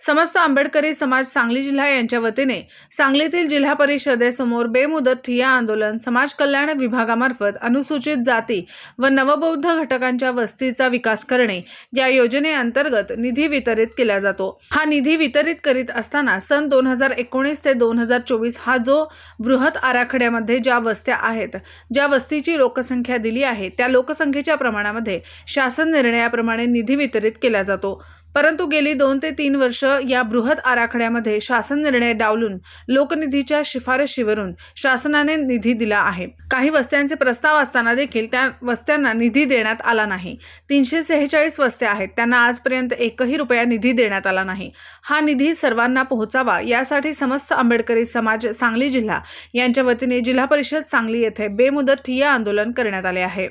समस्त आंबेडकरी समाज सांगली जिल्हा यांच्या वतीने सांगलीतील जिल्हा परिषदेसमोर बेमुदत ठिय्या आंदोलन समाज कल्याण विभागामार्फत अनुसूचित जाती व नवबौद्ध घटकांच्या वस्तीचा विकास करणे या योजनेअंतर्गत निधी वितरित केला जातो. हा निधी वितरित करीत असताना सन दोन हजार एकोणीस ते दोन हजार चोवीस हा जो बृहत आराखड्यामध्ये ज्या वस्त्या आहेत ज्या वस्तीची लोकसंख्या दिली आहे त्या लोकसंख्येच्या प्रमाणामध्ये शासन निर्णयाप्रमाणे निधी वितरित केला जातो. परंतु गेली दोन ते तीन वर्ष या बृहत आराखड्यामध्ये शासन निर्णय डावलून लोकनिधीच्या शिफारशीवरून शासनाने निधी दिला आहे. काही वस्त्यांचे प्रस्ताव असताना देखील त्या वस्त्यांना निधी देण्यात आला नाही. तीनशे सेहेचाळीस वस्त्या आहेत. त्यांना आजपर्यंत एकही रुपया निधी देण्यात आला नाही. हा निधी सर्वांना पोहोचावा यासाठी समस्त आंबेडकरी समाज सांगली जिल्हा यांच्या वतीने जिल्हा परिषद सांगली येथे बेमुदत ठिय्या आंदोलन करण्यात आले आहे.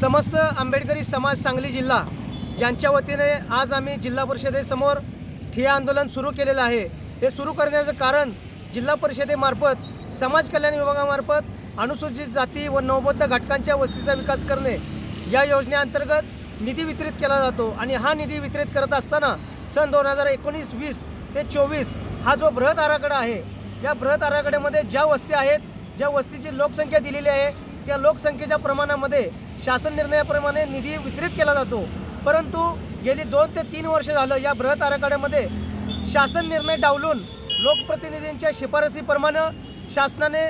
समस्त आंबेडकरी समाज सांगली जिल्हा यांच्या वतीने आज आम्ही जिल्हा परिषदेसमोर ठिय्या आंदोलन सुरू केलेलं आहे. हे सुरू करण्याचं कारण जिल्हा परिषदेमार्फत समाज कल्याण विभागामार्फत अनुसूचित जाती व नवबद्ध घटकांच्या वस्तीचा विकास करणे या योजनेअंतर्गत निधी वितरित केला जातो आणि हा निधी वितरित करत असताना सन दोन हजार एकोणीस वीस ते चोवीस हा जो बृहत आराखडा आहे या बृहत आराखड्यामध्ये ज्या वस्ती आहेत ज्या वस्तीची लोकसंख्या दिलेली आहे त्या लोकसंख्येच्या प्रमाणामध्ये शासन निर्णयाप्रमाणे निधी वितरित केला जातो. परंतु गेली दोन ते तीन वर्ष झालं या बृहत आराखड्यामध्ये शासन निर्णय डावलून लोकप्रतिनिधींच्या शिफारसीप्रमाणे शासनाने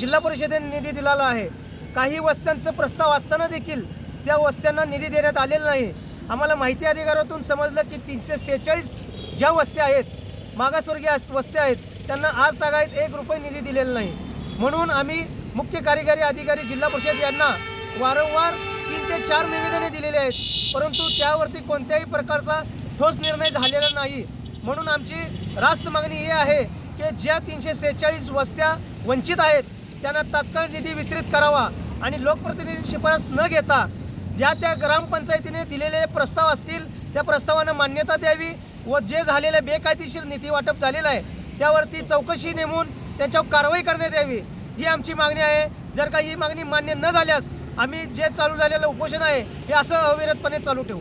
जिल्हा परिषदेने निधी दिलेला आहे. काही वस्त्यांचं प्रस्ताव असताना देखील त्या वस्त्यांना निधी देण्यात आलेला नाही. आम्हाला माहिती अधिकारातून समजलं की तीनशे सेहेचाळीस ज्या वस्त्या आहेत मागासवर्गीय वस्त्या आहेत त्यांना आज तागायत एक रुपये निधी दिलेला नाही. म्हणून आम्ही मुख्य कार्यकारी अधिकारी जिल्हा परिषद यांना वारंवार तीन ते चार निवेदने दिलेली आहेत. परंतु त्यावरती कोणत्याही प्रकारचा ठोस निर्णय झालेला नाही. म्हणून आमची रास्त मागणी ही आहे की ज्या तीनशे सेहेचाळीस वस्त्या वंचित आहेत त्यांना तात्काळ निधी वितरित करावा आणि लोकप्रतिनिधी शिफारस न घेता ज्या त्या ग्रामपंचायतीने दिलेले प्रस्ताव असतील त्या प्रस्तावांना मान्यता द्यावी व जे झालेले बेकायदेशीर निधी वाटप झालेलं आहे त्यावरती चौकशी नेमून त्यांच्यावर कारवाई करण्यात यावी. ही आमची मागणी आहे. जर का ही मागणी मान्य न झाल्यास आम्ही जे चालू झालेलं उपोषण आहे हे असं अविरतपणे चालू ठेवू.